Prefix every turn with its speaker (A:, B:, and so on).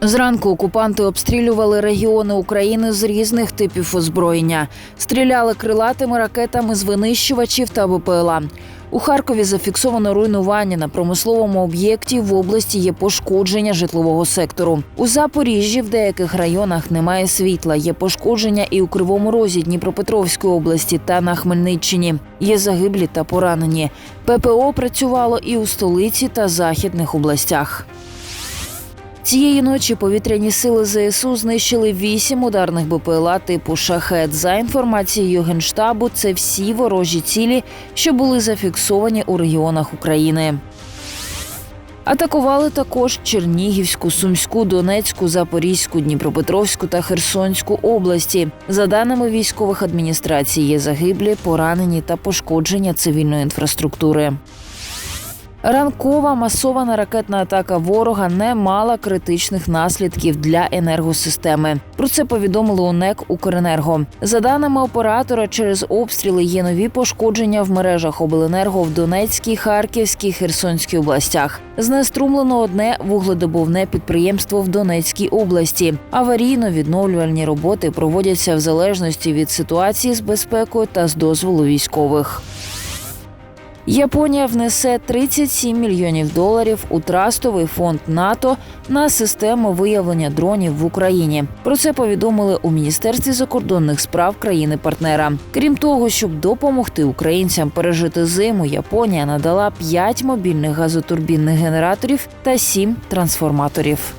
A: Зранку окупанти обстрілювали регіони України з різних типів озброєння, стріляли крилатими ракетами з винищувачів та БПЛА. У Харкові зафіксовано руйнування на промисловому об'єкті. В області є пошкодження житлового сектору. У Запоріжжі в деяких районах немає світла. Є пошкодження і у Кривому Розі Дніпропетровської області та на Хмельниччині. Є загиблі та поранені. ППО працювало і у столиці та західних областях. Цієї ночі повітряні сили ЗСУ знищили вісім ударних БПЛА типу шахет. За інформацією генштабу, це всі ворожі цілі, що були зафіксовані у регіонах України. Атакували також Чернігівську, Сумську, Донецьку, Запорізьку, Дніпропетровську та Херсонську області. За даними військових адміністрацій, є загиблі, поранені та пошкодження цивільної інфраструктури. Ранкова масована ракетна атака ворога не мала критичних наслідків для енергосистеми. Про це повідомили у НЕК «Укренерго». За даними оператора, через обстріли є нові пошкодження в мережах обленерго в Донецькій, Харківській, Херсонській областях. Знеструмлено одне вугледобувне підприємство в Донецькій області. Аварійно-відновлювальні роботи проводяться в залежності від ситуації з безпекою та з дозволу військових. Японія внесе 37 мільйонів доларів у трастовий фонд НАТО на систему виявлення дронів в Україні. Про це повідомили у міністерстві закордонних справ країни-партнера. Крім того, щоб допомогти українцям пережити зиму, Японія надала 5 мобільних газотурбінних генераторів та 7 трансформаторів.